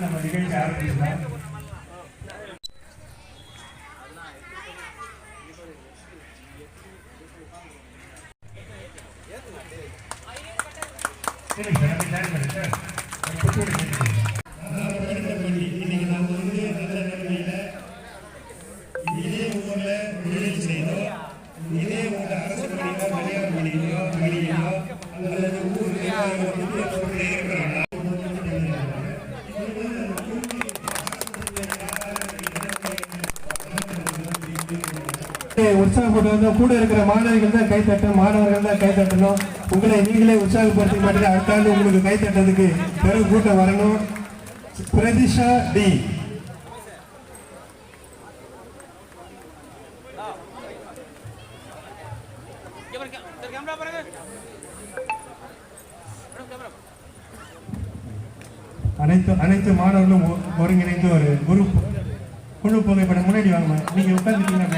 நம்ம நிகழ்ச்சி ஆரம்பிக்கலாம் Thank you. உற்சாகப்படுவது கூட இருக்கிற மாணவிகள் தான் கைத்தட்டணும் மாணவர்கள் தான் கைத்தட்டணும் உங்களை நீங்களே உற்சாகப்படுத்தி மாட்டீங்க அடுத்த ஆண்டு உங்களுக்கு கைத்தட்டதுக்கு பெரும் கூட்டம் வரணும். பிரதிஷா டி. அனைத்து அனைத்து மாணவர்களும் ஒருங்கிணைந்து ஒரு குரூப் குழு புகைப்படம் முன்னாடி வாங்க. நீங்க உட்காந்துட்டீங்கன்னா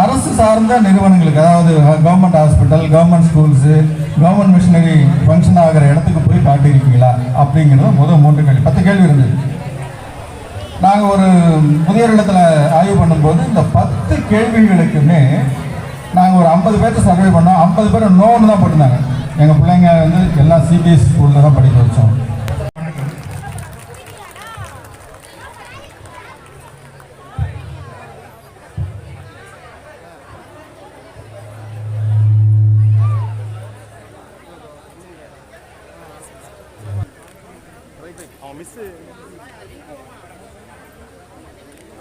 அரசு சார்ந்த நிறுவனங்களுக்கு அதாவது government hospital government schools government machinery function ஆகிற இடத்துக்கு போய் காட்டியிருக்கீங்களா? அப்படிங்கிறது முதல் மூன்று கேள்வி. பத்து கேள்வி இருந்தது. நாங்கள் ஒரு முதியோர் இடத்துல ஆய்வு பண்ணும்போது இந்த பத்து கேள்விகளுக்குமே நாங்கள் ஒரு ஐம்பது பேர்த்த சர்வே பண்ணோம். ஐம்பது பேர் நோன்னு தான் போட்டிருந்தாங்க. எங்கள் பிள்ளைங்க வந்து எல்லாம் சிபிஎஸ் ஸ்கூலில் தான் படிக்க வச்சோம்.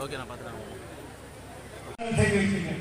ஓகே நான் பார்த்துட்டேன் செய்து வைக்கிறீங்க.